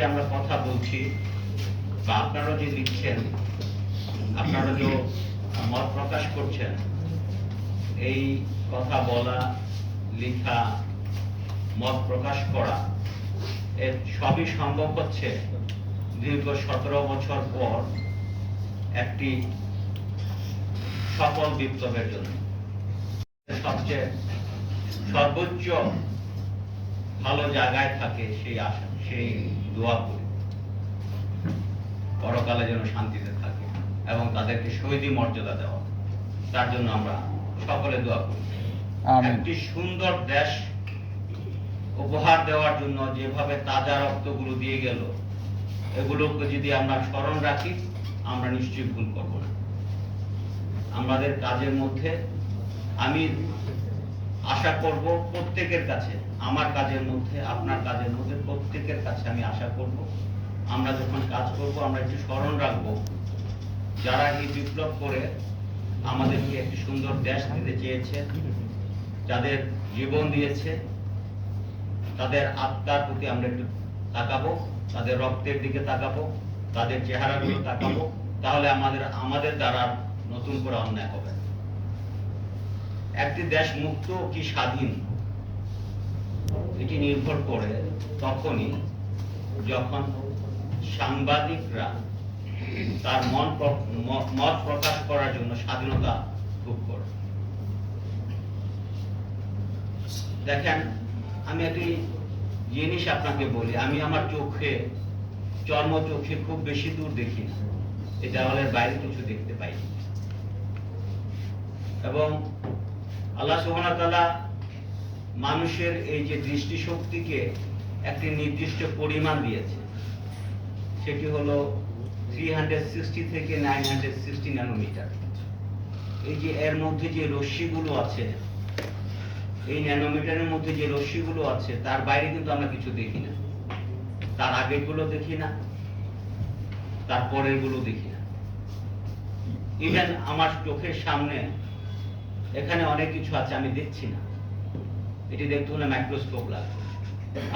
আমরা কথা বলছি, বা আপনারা যে লিখছেন, আপনারা যে মত প্রকাশ করছেন, এই কথা বলা, লেখা, মত প্রকাশ করা, এর সবই সম্ভব হচ্ছে দীর্ঘ সতেরো বছর পর একটি সফল বিপ্লবের জন্য। সবচেয়ে সর্বোচ্চ ভালো জায়গায় থাকে সেই আশা সেই দোয়া করি। পরকালে যেন শান্তিতে থাকে এবং তাদেরকে শহীদি মর্যাদা দেওয়া। তার জন্য আমরা সকলে দোয়া করি। একটি সুন্দর দেশ উপহার দেওয়ার জন্য যেভাবে তাজা রক্তগুলো দিয়ে গেল এগুলোকে যদি আমরা স্মরণ রাখি আমরা নিশ্চয়ই ভুল করব না। আমাদের কাজের মধ্যে আমি আশা করব প্রত্যেকের কাছে আমার কাজের মধ্যে, আপনার কাজের মধ্যে, প্রত্যেকের কাছে আমি আশা করব, আমরা যখন কাজ করব, আমরা একটু স্মরণ রাখব। যারা এই বিপ্লব করে আমাদেরকে একটি সুন্দর দেশ দিতে চেয়েছে, যাদের জীবন দিয়েছে, তাদের আত্মার প্রতি আমরা একটু তাকাবো, তাদের রক্তের দিকে তাকাবো, তাদের চেহারাগুলো তাকাবো, তাহলে আমাদের আমাদের দ্বারা নতুন করে অন্যায় হবে একটি দেশ মুক্ত কি স্বাধীন? এটি নির্ভর করে তখনই যখন সাংবাদিকরা তার মন মত প্রকাশ করার জন্য স্বাধীনতা ভোগ করে। দেখেন, আমি একটি জিনিস আপনাকে বলি, আমি আমার চোখে, চর্ম চোখে খুব বেশি দূর দেখি না। এই দেওয়ালের বাইরে কিছু দেখতে পাই। এবং আল্লাহ সুবহানাহু ওয়া তাআলা মানুষের এই যে দৃষ্টিশক্তিকে একটি নির্দিষ্ট পরিমাণ দিয়েছে, সেটি হলো থ্রি থেকে নাইন ন্যানোমিটার এই যে এর মধ্যে যে রশ্মিগুলো আছে, এই ন্যানোমিটারের মধ্যে যে রশ্মিগুলো আছে, তার বাইরে কিন্তু আমরা কিছু দেখি না। তার আগেরগুলো দেখি না, তার পরেরগুলো দেখি না। ইভেন আমার চোখের সামনে এখানে অনেক কিছু আছে, আমি দেখছি না। এটি দেখতে হলে মাইক্রোস্কোপ লাগবে।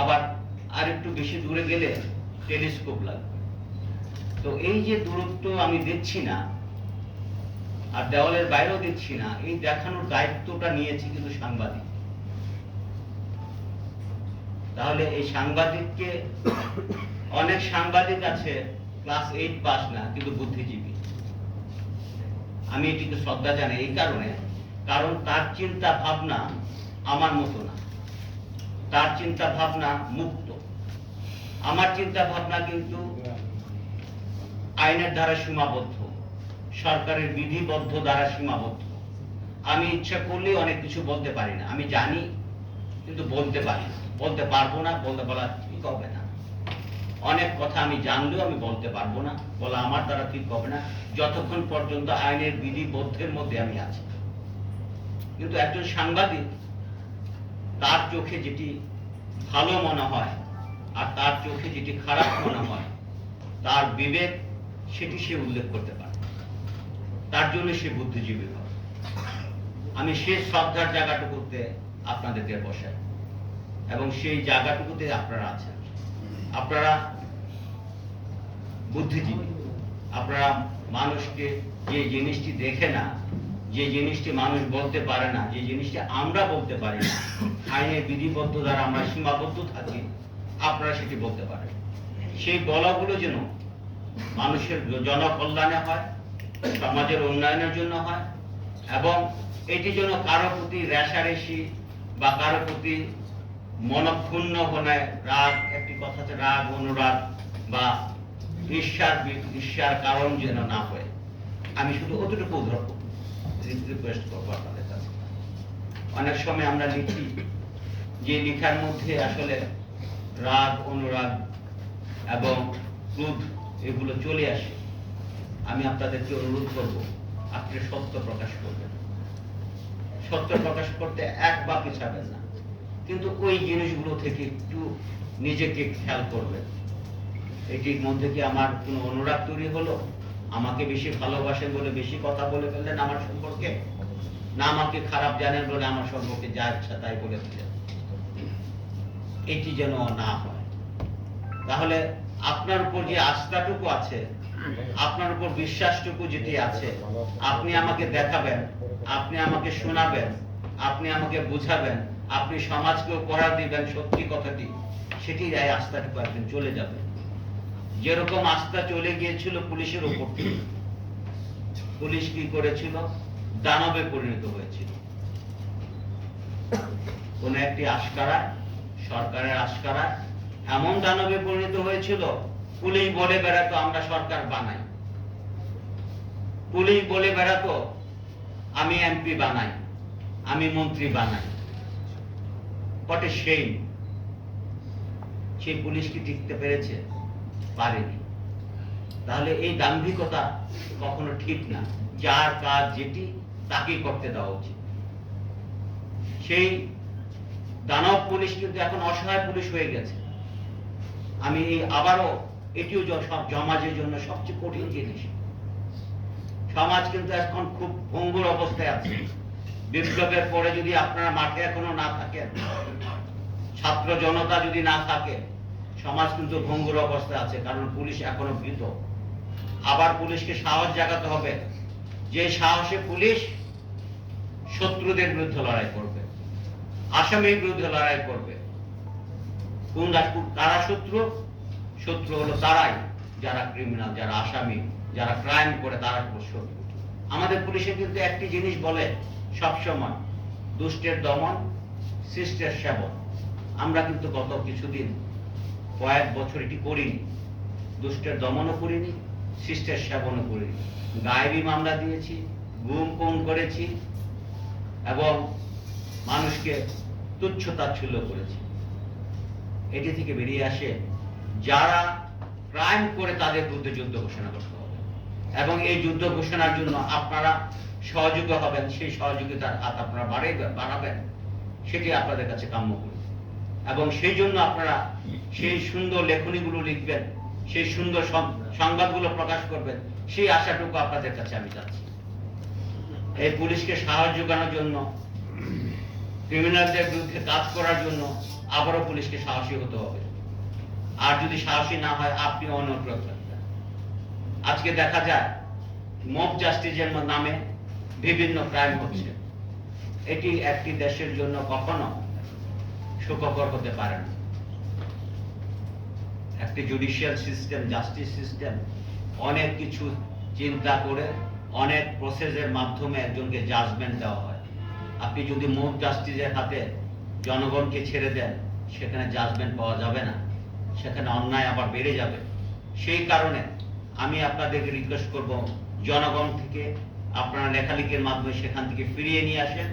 আবার আর একটু বেশি দূরে গেলে টেলিস্কোপ লাগবে। তো এই যে দূরত্ব আমি দেখছি না, আর দেওয়ালের বাইরেও দেখছি না, এই দেখানোর দায়িত্বটা নিয়েছে কিন্তু সাংবাদিক। তাহলে এই সাংবাদিককে, অনেক সাংবাদিক আছে ক্লাস এইট পাস না, কিন্তু বুদ্ধিজীবী। আমি এটিকে শ্রদ্ধা জানাই এই কারণে, কারণ তার চিন্তা ভাবনা আমার মতো না। তার চিন্তা ভাবনা মুক্ত। আমার চিন্তা ভাবনা কিন্তু আইনের দ্বারা সীমাবদ্ধ। সরকারের বিধিবদ্ধ দ্বারা সীমাবদ্ধ। আমি ইচ্ছা করলে অনেক কিছু বলতে পারি না। আমি জানি, কিন্তু বলতে পারি বলতে পারব না, বলতে বলা ঠিক হবে না। অনেক কথা আমি জানলেও আমি বলতে পারব না। বলা আমার দ্বারা ঠিক হবে না। যতক্ষণ পর্যন্ত আইনের বিধিবদ্ধের মধ্যে আমি আছি। কিন্তু একজন সাংবাদিক তার চোখে যেটি ভালো মনে হয় আর তার চোখে যেটি খারাপ মনে হয়, তার বিবেক সেটি সে উল্লেখ করতে পারে। তার জন্য সে বুদ্ধিজীবী হয়। আমি সে শ্রদ্ধার জায়গাটুকুতে আপনাদেরকে বসাই এবং সেই জায়গাটুকুতে আপনারা আছেন। আপনারা বুদ্ধিজীবী। আপনারা মানুষকে যে জিনিসটি দেখে না যে জিনিসটি মানুষ বলতে পারে না, যে জিনিসটি আমরা বলতে পারি না, আইনের বিধিবদ্ধ দ্বারা আমরা সীমাবদ্ধ থাকি আপনারা সেটি বলতে পারেন। সেই বলাগুলো যেন মানুষের জনকল্যাণে হয়, সমাজের উন্নয়নের জন্য হয়, এবং এটি যেন কারও প্রতি রেশারেশি বা কারও প্রতি মনক্ষুণ্ণ হনে রাগ, একটি কথা আছে রাগ, অনুরাগ বা ঈর্ষার ঈর্ষার কারণ যেন না হয়। আমি শুধু অতটুকু রিকোয়েস্ট করব আপনাদের কাছে অনেক সময় আমরা লিখি যে লেখার মধ্যে আসলে রাগ, অনুরাগ এবং ক্রোধ এগুলো চলে আসে। আমি আপনাদেরকে অনুরোধ করব, আপনি সত্য প্রকাশ করবেন। সত্য প্রকাশ করতে এক বা পিছাবেন না। কিন্তু ওই জিনিসগুলো থেকে একটু নিজেকে খেয়াল করবেন। এটির মধ্যে কি আমার কোনো অনুরাগ তৈরি হলো? আমাকে বেশি ভালোবাসেন বলে, বেশি কথা বলে ফেললেন আমার সম্পর্কে? না আমাকে খারাপ জানেন বলে আমার সম্পর্কে যা ইচ্ছা তাই বলে দিলেন এটি যেন না হয়। তাহলে আপনার উপর যে আস্থাটুকু আছে, আপনার উপর বিশ্বাসটুকু যেটি আছে, আপনি আমাকে দেখাবেন, আপনি আমাকে শোনাবেন, আপনি আমাকে বুঝাবেন, আপনি সমাজকেও পড়া দিবেন সত্যি কথাটি সেটি এই আস্থাটুকু একদিন চলে যাবে। যেরকম আস্থা চলে গিয়েছিল পুলিশের উপর পুলিশ কি করেছিল? দানবে পরিণত হয়েছিল। কোন একটি আস্কারা সরকারের আস্কারা এমন দানবে পরিণত হয়েছিল, পুলিশ বলে বেড়াতো, আমরা সরকার বানাই। পুলিশ বলে বেড়াতো, আমি এমপি বানাই, আমি মন্ত্রী বানাই। কটে সেই। সেই পুলিশ কি টিকতে পেরেছে? পারেনি। তাহলে এই দাম্ভিকতা কখনো ঠিক না। যার কাজ যেটি, তাকেই করতে দেওয়া উচিত। সেই দানব পুলিশ কিন্তু এখন অসহায় পুলিশ হয়ে গেছে। আমি এই আবারও এটিও সব সমাজের জন্য সবচেয়ে কঠিন জিনিস। সমাজ কিন্তু এখন খুব ভঙ্গুর অবস্থায় আছে। বিপ্লবের পরে যদি আপনারা মাঠে এখনও না থাকেন, ছাত্র জনতা যদি না থাকে সমাজ কিন্তু ভঙ্গুর অবস্থায় আছে, কারণ পুলিশ এখনও ভীত আবার পুলিশকে সাহস জাগাতে হবে। যে সাহসে পুলিশ শত্রুদের বিরুদ্ধে লড়াই করবে, আসামির বিরুদ্ধে লড়াই করবে। কোন কারা শত্রু? শত্রু হলো তারাই। যারা ক্রিমিনাল যারা আসামি, যারা ক্রাইম করে, তারা শত্রু। আমাদের পুলিশে কিন্তু একটি জিনিস বলে সবসময়, দুষ্টের দমন শিষ্টের সেবন। আমরা কিন্তু গত কিছুদিন কয়েক বছর এটি করিনি। দুষ্টের দমনও করিনি, শিষ্টের সেবনও করিনি। গায়েবী মামলা দিয়েছি, গুম খুন করেছি এবং মানুষকে তুচ্ছ তাচ্ছল্য করেছি। এটি থেকে বেরিয়ে আসে যারা ক্রাইম করে তাদের বিরুদ্ধে যুদ্ধ ঘোষণা করতে হবে। এবং এই যুদ্ধ ঘোষণার জন্য আপনারা সহযোগী হবেন, সেই সহযোগিতার হাত আপনারা বাড়াবেন, সেটি আপনাদের কাছে কাম্য করি। এবং সেই জন্য আপনারা সেই সুন্দর লেখনীগুলো লিখবেন, সেই সুন্দর সংবাদগুলো প্রকাশ করবেন, সেই আশাটুকু আপনাদের কাছে আমি চাচ্ছি। এই পুলিশকে সাহায্য যোগানোর জন্য ক্রিমিনালদের বিরুদ্ধে কাজ করার জন্য আবারও পুলিশকে সাহসী হতে হবে। আর যদি সাহসী না হয়, আপনি অনুপ্রয়োগ করবেন আজকে দেখা যায়, মব জাস্টিসের নামে বিভিন্ন ক্রাইম হচ্ছে। এটি একটি দেশের জন্য কখনো সুখকর হতে পারে না। একটি জুডিশিয়াল সিস্টেম জাস্টিস সিস্টেম অনেক কিছু চিন্তা করে অনেক প্রসেসের মাধ্যমে একজনকে জাজমেন্ট দেওয়া হয়। আপনি যদি মুখ জাস্টিসের হাতে জনগণকে ছেড়ে দেন, সেখানে জাজমেন্ট পাওয়া যাবে না। সেখানে অন্যায় আবার বেড়ে যাবে। সেই কারণে আমি আপনাদেরকে রিকোয়েস্ট করব, জনগণ থেকে আপনারা লেখালেখির মাধ্যমে সেখান থেকে ফিরিয়ে নিয়ে আসেন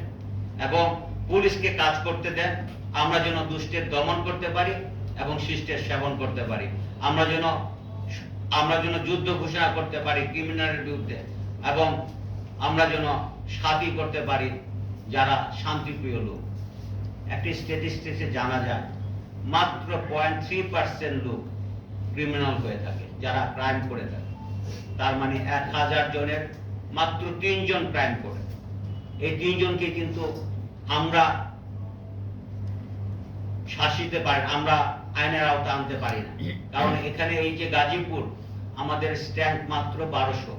এবং পুলিশকে কাজ করতে দেন। আমরা যেন দুষ্টের দমন করতে পারি এবং শিষ্টের সেবন করতে পারি। আমরা যেন আমরা যেন যুদ্ধ ঘোষণা করতে পারি ক্রিমিনালের বিরুদ্ধে এবং আমরা যেন শান্তি করতে পারি যারা শান্তিপ্রিয় লোক। একটি স্ট্যাটিস্টিক্সে জানা যায়, মাত্র পয়েন্ট থ্রি পার্সেন্ট লোক ক্রিমিনাল হয়ে থাকে, যারা ক্রাইম করে থাকে। তার মানে এক হাজার জনের মাত্র তিনজন ক্রাইম করে। এই তিনজনকে কিন্তু আমরা শাসিতে পারি আমরা আইনের আওতা আনতে পারি না। কারণ এখানে এই যে গাজীপুর, আমাদের স্ট্যান্ড মাত্র বারোশো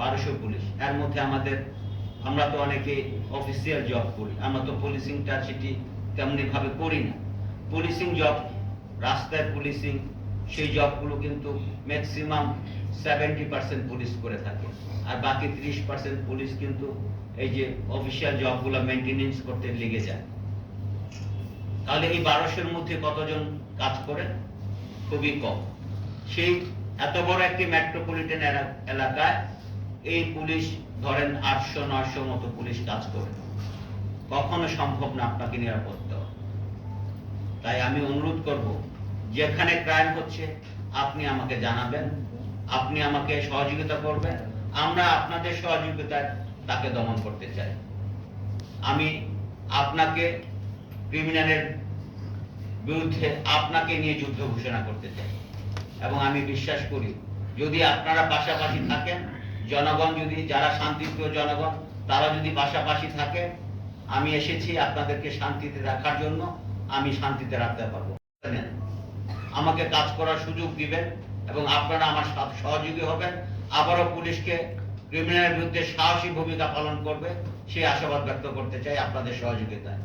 বারোশো পুলিশ। এর মধ্যে আমাদের, আমরা তো অনেকে অফিসিয়াল জব করি, আমরা তো পুলিশিংটা সেটি তেমনি ভাবে করি না। পুলিশিং জব রাস্তায় পুলিশিং সেই জবগুলো কিন্তু ম্যাক্সিমাম সেভেন্টি পার্সেন্ট পুলিশ করে থাকে। আর বাকি ত্রিশ পার্সেন্ট পুলিশ কিন্তু এই যে অফিসিয়াল জবগুলো মেনটেনেন্স করতে লেগে যায়। তাহলে এই বারোশোর মধ্যে কতজন কাজ করে খুবই কম। সেই এত বড় একটি মেট্রোপলিটন এলাকায় এই পুলিশ ধরেন আটশো, নয়শো মতো পুলিশ কাজ করে। কখনো সম্ভব না আপনাকে নিরাপদ দেওয়া। তাই আমি অনুরোধ করব, যেখানে ক্রাইম হচ্ছে, আপনি আমাকে জানাবেন, আপনি আমাকে সহযোগিতা করবেন, আমরা আপনাদের সহযোগিতায় তাকে দমন করতে চাই। আমি আপনাকে ক্রিমিনালের বিরুদ্ধে আপনাকে নিয়ে যুদ্ধ ঘোষণা করতে চাই। এবং আমি বিশ্বাস করি, যদি আপনারা পাশাপাশি থাকেন, জনগণ যদি, যারা শান্তিপ্রিয় জনগণ, তারা যদি পাশাপাশি থাকে, আমি এসেছি আপনাদেরকে শান্তিতে রাখার জন্য, আমি শান্তিতে রাখতে পারব। আমাকে কাজ করার সুযোগ দিবেন এবং আপনারা আমার সহযোগী হবেন। আবারও পুলিশকে ক্রিমিনালের বিরুদ্ধে সাহসী ভূমিকা পালন করবে, সেই আশাবাদ ব্যক্ত করতে চাই আপনাদের সহযোগিতায়।